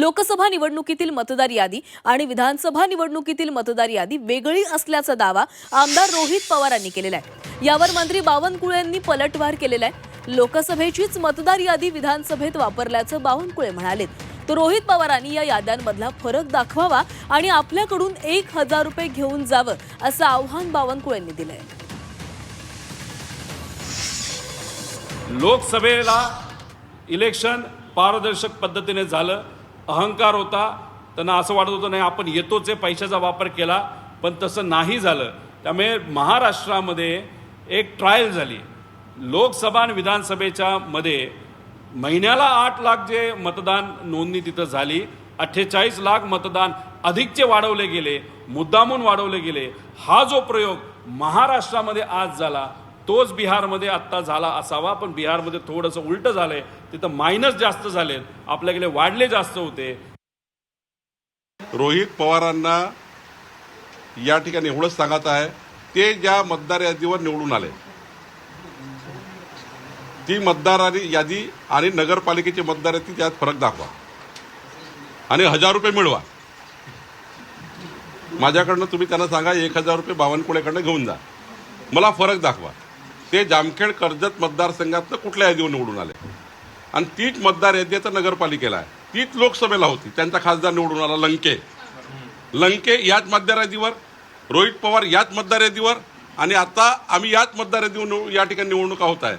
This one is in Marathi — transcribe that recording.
लोकसभा निवडणुकीतील मतदार यादी आणि विधानसभा निवडणुकीतील मतदार यादी वेगळी असल्याचा दावा आमदार रोहित पवारांनी केलेला आहे. यावर मंत्री बावनकुळे यांनी पलटवार केलेला आहे. लोकसभेचीच मतदार यादी विधानसभेत वापरल्याचं बावनकुळे म्हणालेत तर रोहित पवारांनी या याद्यांमधला फरक दाखवावा आणि आपल्याकडून एक हजार रुपये घेऊन जावं असं आव्हान बावनकुळेंनी दिलंय. लोकसभेला इलेक्शन पारदर्शक पद्धतीने झालं. अहंकार होता त्यांना असं वाटत होतं नाही आपण येतोच आहे पैशाचा वापर केला. पण तसं नाही झालं. त्यामुळे महाराष्ट्रामध्ये एक ट्रायल झाली. लोकसभा आणि विधानसभेच्या मध्ये महिन्याला आठ लाख जे मतदान नोंदणी तिथं झाली अठ्ठेचाळीस लाख मतदान अधिकचे वाढवले गेले मुद्दामून वाढवले गेले. हा जो प्रयोग महाराष्ट्रामध्ये आज झाला तोच बिहारमध्ये आत्ता झाला असावा पण बिहारमध्ये थोडंसं उलटं झालंय. तिथं मायनस जास्त झालेत. आपल्याकडे वाढले जास्त होते. रोहित पवारांना या ठिकाणी एवढंच सांगत आहे ते ज्या मतदार यादीवर निवडून आले. ती मतदार आणि यादी आणि नगरपालिकेची मतदार यादी त्यात फरक दाखवा. आणि हजार रुपये मिळवा. माझ्याकडनं तुम्ही त्यांना सांगा एक हजार रुपये बावनकुळेकडनं घेऊन जा. मला फरक दाखवा. ते जामखेड कर्जत मतदारसंघातनं कुठल्या यादीवर निवडून आले. आणि तीच मतदार यादी आता नगरपालिकेला आहे. तीच लोकसभेला होती. त्यांचा खासदार निवडून आला लंके. लंके याच मतदार यादीवर रोहित पवार याच मतदार यादीवर आणि आता आम्ही याच मतदार यादीवर निवड- या ठिकाणी निवडणुका होत आहे.